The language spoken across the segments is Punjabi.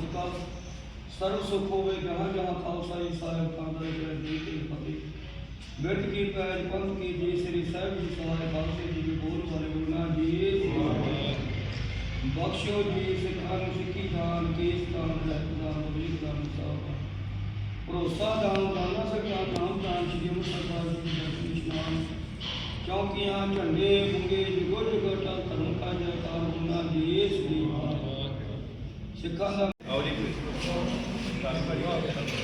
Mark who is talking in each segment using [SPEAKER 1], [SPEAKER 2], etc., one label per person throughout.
[SPEAKER 1] ਸਦਕਾ ਸਰਬ ਸੁਖ ਹੋਵੇ, ਜਹਾਂ ਜਹਾਂ ਖਾਲਸਾ ਜੀ ਸਾਹਿਬ ਖਾਂਦਾ ਜੀ ਕੀ ਫਤਿਹ ਬਿਰਧ ਕੀ ਪੈਜ, ਪੰਥ ਕੀ ਜੀ, ਸ੍ਰੀ ਸਾਹਿਬ ਜੀ ਸਹਾਇ ਖਾਲਸੇ ਜੀ ਦੇ ਬੋਲ ਵਾਲੇ ਗੁਰਨਾ ਜੀ ਬਖਸ਼ੋ ਜੀ ਸਿੱਖਾਂ ਸਿੱਖੀ ਦਾਨ, ਕੇਸ ਦਾਨ ਰਹਿਤ ਬਲੀਕ ਦਾਨ ਸਾਹਿਬ ਭਰੋਸਾ ਦਾਨ, ਦਾਨਾ ਸਕਾ ਨਾਮ ਦਾਨ ਜੀ ਮੁਖ ਸਰਦਾਰ ਜੀ ਦਾ ਇਸ਼ਨਾਨ। ਚੌਕੀਆਂ, ਝੰਡੇ ਬੁੰਗੇ ਜੁਗੋ ਜੁਗਟਾ ਧਰਮ ਕਾ ਜੈਕਾਰ ਗੁਨਾ ਦੇਸ ਦੀ ਸਿੱਖਾਂ ਦਾ
[SPEAKER 2] 煽
[SPEAKER 1] りくいバリバリは分かったで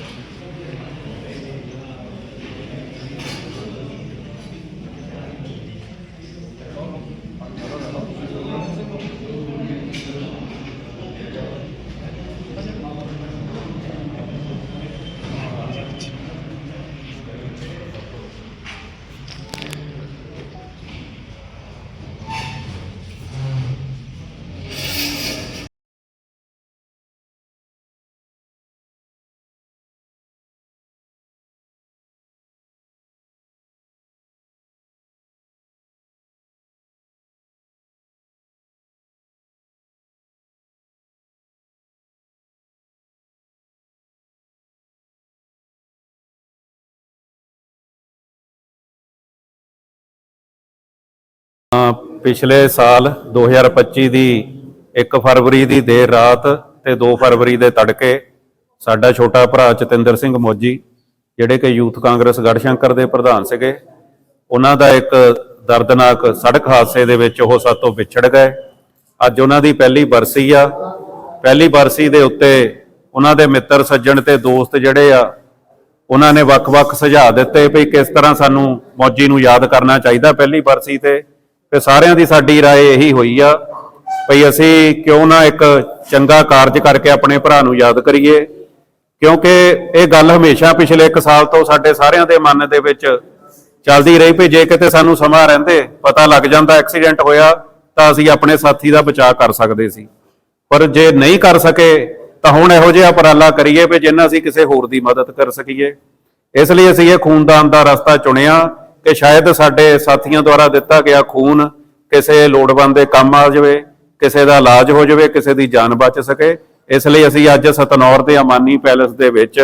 [SPEAKER 2] ਪਿਛਲੇ ਸਾਲ 2025 ਦੀ 1 ਫਰਵਰੀ ਦੀ ਦੇਰ ਰਾਤ ਤੇ 2 ਫਰਵਰੀ ਦੇ ਤੜਕੇ ਸਾਡਾ ਛੋਟਾ ਭਰਾ ਚਤਿੰਦਰ ਸਿੰਘ ਮੋਜੀ, ਜਿਹੜੇ ਕਿ ਯੂਥ ਕਾਂਗਰਸ ਗੜਸ਼ੰਕਰ ਦੇ ਪ੍ਰਧਾਨ ਸੀਗੇ, ਉਹਨਾਂ ਦਾ ਇੱਕ ਦਰਦਨਾਕ ਸੜਕ ਹਾਦਸੇ ਦੇ ਵਿੱਚ ਉਹ ਸਾਤੋਂ ਵਿਛੜ ਗਏ। ਅੱਜ ਉਹਨਾਂ ਦੀ ਪਹਿਲੀ ਬਰਸੀ ਆ। ਪਹਿਲੀ ਬਰਸੀ ਦੇ ਉੱਤੇ ਉਹਨਾਂ ਦੇ ਮਿੱਤਰ ਸੱਜਣ ਤੇ ਦੋਸਤ ਜਿਹੜੇ ਆ, ਉਹਨਾਂ ਨੇ ਵੱਖ-ਵੱਖ ਸੁਝਾਅ ਦਿੱਤੇ ਵੀ ਕਿਸ ਤਰ੍ਹਾਂ ਸਾਨੂੰ ਮੌਜੀ ਨੂੰ ਯਾਦ ਕਰਨਾ ਚਾਹੀਦਾ ਪਹਿਲੀ ਬਰਸੀ ਤੇ। ਤੇ ਸਾਰਿਆਂ ਦੀ ਸਾਡੀ رائے ਇਹੀ ਹੋਈ ਆ ਭਈ ਅਸੀਂ ਕਿਉਂ ਨਾ ਇੱਕ ਚੰਗਾ ਕਾਰਜ ਕਰਕੇ ਆਪਣੇ ਭਰਾ ਨੂੰ ਯਾਦ ਕਰੀਏ ਕਿਉਂਕਿ ਇਹ ਗੱਲ ਹਮੇਸ਼ਾ ਪਿਛਲੇ 1 ਸਾਲ ਤੋਂ ਸਾਡੇ ਸਾਰਿਆਂ ਦੇ ਮਨ ਦੇ ਵਿੱਚ ਚੱਲਦੀ ਰਹੀ ਵੀ ਜੇ ਕਿਤੇ ਸਾਨੂੰ ਸਮਾਂ ਰਹਿੰਦੇ ਪਤਾ ਲੱਗ ਜਾਂਦਾ ਐਕਸੀਡੈਂਟ ਹੋਇਆ ਤਾਂ ਅਸੀਂ ਆਪਣੇ ਸਾਥੀ ਦਾ ਬਚਾਅ ਕਰ ਸਕਦੇ ਸੀ ਪਰ ਜੇ ਨਹੀਂ ਕਰ ਸਕੇ ਤਾਂ ਹੁਣ ਇਹੋ ਜਿਹਾ ਉਪਰਾਲਾ ਕਰੀਏ ਵੀ ਜਿੰਨਾ ਅਸੀਂ ਕਿਸੇ ਹੋਰ ਦੀ ਮਦਦ ਕਰ ਸਕੀਏ ਇਸ ਲਈ ਅਸੀਂ ਇਹ ਖੂਨਦਾਨ ਦਾ ਰਸਤਾ ਚੁਣਿਆ ਕਿ ਸ਼ਾਇਦ ਸਾਡੇ ਸਾਥੀਆਂ ਦੁਆਰਾ ਦਿੱਤਾ ਗਿਆ ਖੂਨ ਕਿਸੇ ਲੋੜਵੰਦ ਦੇ ਕੰਮ ਆ ਜਾਵੇ, ਕਿਸੇ ਦਾ ਇਲਾਜ ਹੋ ਜਾਵੇ, ਕਿਸੇ ਦੀ ਜਾਨ ਬਚ ਸਕੇ। ਇਸ ਲਈ ਅਸੀਂ ਅੱਜ ਸਤਨੌਰ ਦੇ ਅਮਾਨੀ ਪੈਲੇਸ ਦੇ ਵਿੱਚ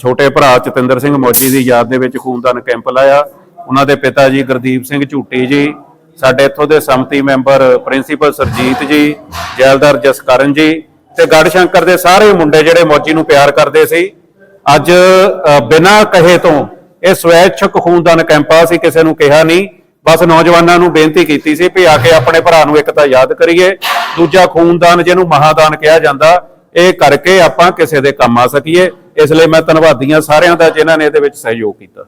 [SPEAKER 2] ਛੋਟੇ ਭਰਾ ਚਤਿੰਦਰ ਸਿੰਘ ਮੋਜੀ ਦੀ ਯਾਦ ਦੇ ਵਿੱਚ ਖੂਨਦਾਨ ਕੈਂਪ ਲਾਇਆ। ਉਹਨਾਂ ਦੇ ਪਿਤਾ ਜੀ ਗੁਰਦੀਪ ਸਿੰਘ ਝੂਟੀ ਜੀ, ਸਾਡੇ ਇੱਥੋਂ ਦੇ ਸੰਮਤੀ ਮੈਂਬਰ ਪ੍ਰਿੰਸੀਪਲ ਸਰਜੀਤ ਜੀ, ਜੈਲਦਾਰ ਜਸਕਰਨ ਜੀ ਤੇ ਗੜਸ਼ੰਕਰ ਦੇ ਸਾਰੇ ਮੁੰਡੇ ਜਿਹੜੇ ਮੌਜੀ ਨੂੰ ਪਿਆਰ ਕਰਦੇ ਸੀ। ਅੱਜ ਬਿਨਾਂ ਕਹੇ ਤੋਂ ਇਹ ਸਵੈਛਕ ਖੂਨਦਾਨ ਕੈਂਪ ਆ ਸੀ ਕਿਸੇ ਨੂੰ ਕਿਹਾ ਨਹੀਂ। ਬਸ ਨੌਜਵਾਨਾਂ ਨੂੰ ਬੇਨਤੀ ਕੀਤੀ ਸੀ ਵੀ ਆ ਕੇ ਆਪਣੇ ਭਰਾ ਨੂੰ ਇੱਕ ਤਾਂ ਯਾਦ ਕਰੀਏ, ਦੂਜਾ ਖੂਨਦਾਨ ਜਿਹਨੂੰ ਮਹਾਦਾਨ ਕਿਹਾ ਜਾਂਦਾ, ਇਹ ਕਰਕੇ ਆਪਾਂ ਕਿਸੇ ਦੇ ਕੰਮ ਆ ਸਕੀਏ। ਇਸ ਲਈ ਮੈਂ ਧੰਨਵਾਦੀਆਂ ਸਾਰਿਆਂ ਦਾ ਜਿਨ੍ਹਾਂ ਨੇ ਇਹਦੇ ਵਿੱਚ ਸਹਿਯੋਗ ਕੀਤਾ।